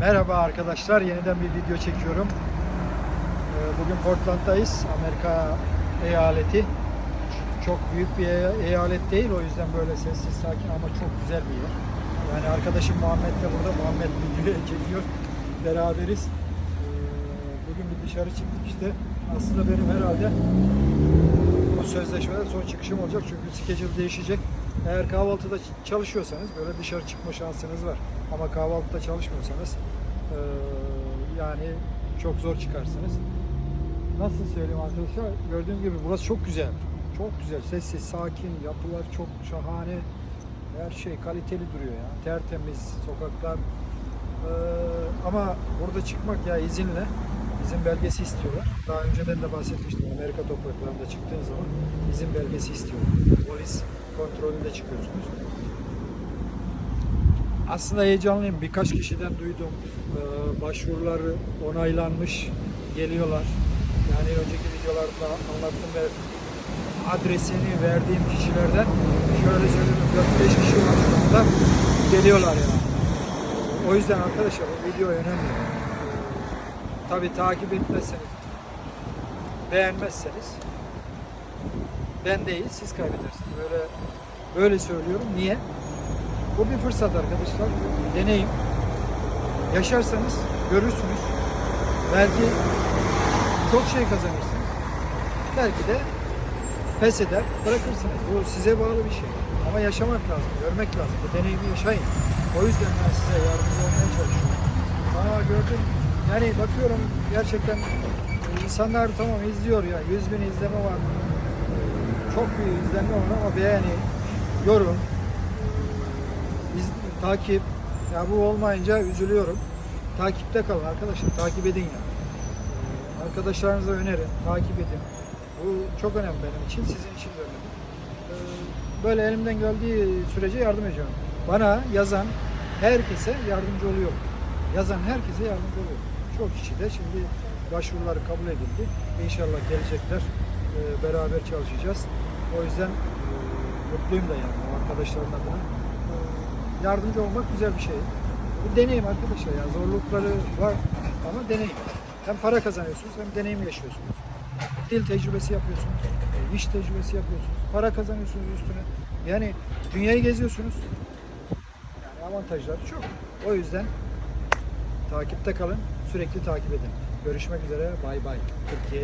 Merhaba arkadaşlar, yeniden bir video çekiyorum. Ee, Bugün Portland'dayız, Amerika eyaleti. Çok büyük bir e- eyalet değil, o yüzden böyle sessiz, sakin ama çok güzel bir yer. Yani arkadaşım Muhammed de burada, Muhammed videoya çekiyor. Beraberiz. Ee, Bugün bir dışarı çıktık işte. Aslında benim herhalde bu sözleşmeden son çıkışım olacak çünkü schedule değişecek. Eğer kahvaltıda çalışıyorsanız böyle dışarı çıkma şansınız var. Ama kahvaltıda çalışmıyorsanız eee, yani çok zor çıkarsınız. Nasıl söyleyeyim arkadaşlar? Gördüğüm gibi burası çok güzel. Çok güzel. Sessiz, sakin, yapılar çok şahane. Her şey kaliteli duruyor ya. Tertemiz sokaklar. Eee, ama burada çıkmak ya izinle izin belgesi istiyorlar. Daha önceden de bahsetmiştim. Amerika topraklarında çıktığınız zaman izin belgesi istiyorlar. Polis kontrolünde çıkıyorsunuz. Aslında heyecanlıyım. Birkaç kişiden duydum. Ee, başvuruları onaylanmış. Geliyorlar. Yani önceki videolarda anlattım ve adresini verdiğim kişilerden şöyle söyleyeyim 4-5 kişi var şu anda. Geliyorlar yani. O yüzden arkadaşlar bu video önemli. Tabi takip etmezseniz, beğenmezseniz ben değil siz kaybedersiniz. Böyle böyle söylüyorum. Niye? Bu bir fırsat arkadaşlar. Deneyim. Yaşarsanız görürsünüz. Belki çok şey kazanırsınız. Belki de pes eder, bırakırsınız. Bu size bağlı bir şey. Ama yaşamak lazım, görmek lazım. Bu deneyimi yaşayın. O yüzden ben size yardımcı olmaya çalışıyorum. Aa gördüm. Yani bakıyorum gerçekten insanlar tamam izliyor ya. 100 bin izleme var. Çok büyük izlenme var ama beğeni, yorum, iz, takip. Ya bu olmayınca üzülüyorum. Takipte kalın arkadaşlar. Takip edin ya. Arkadaşlarınıza önerin. Takip edin. Bu çok önemli benim için. Sizin için de önemli. Ee, Böyle elimden geldiği sürece yardım ediyorum. Bana yazan herkese yardımcı oluyorum. Yazan herkese yardımcı oluyorum. Çok kişi de şimdi başvuruları kabul edildi. İnşallah gelecekler. Ee, Beraber çalışacağız. O yüzden e, mutluyum da yani arkadaşların adına. Ee, Yardımcı olmak güzel bir şey. Bu deneyim arkadaşlar ya. Zorlukları var ama deneyim. Hem para kazanıyorsunuz hem deneyim yaşıyorsunuz. Dil tecrübesi yapıyorsunuz. e, iş tecrübesi yapıyorsunuz. Para kazanıyorsunuz üstüne. Yani dünyayı geziyorsunuz. Yani avantajları çok. O yüzden takipte kalın. Sürekli takip edin. Görüşmek üzere. Bay bay. Türkiye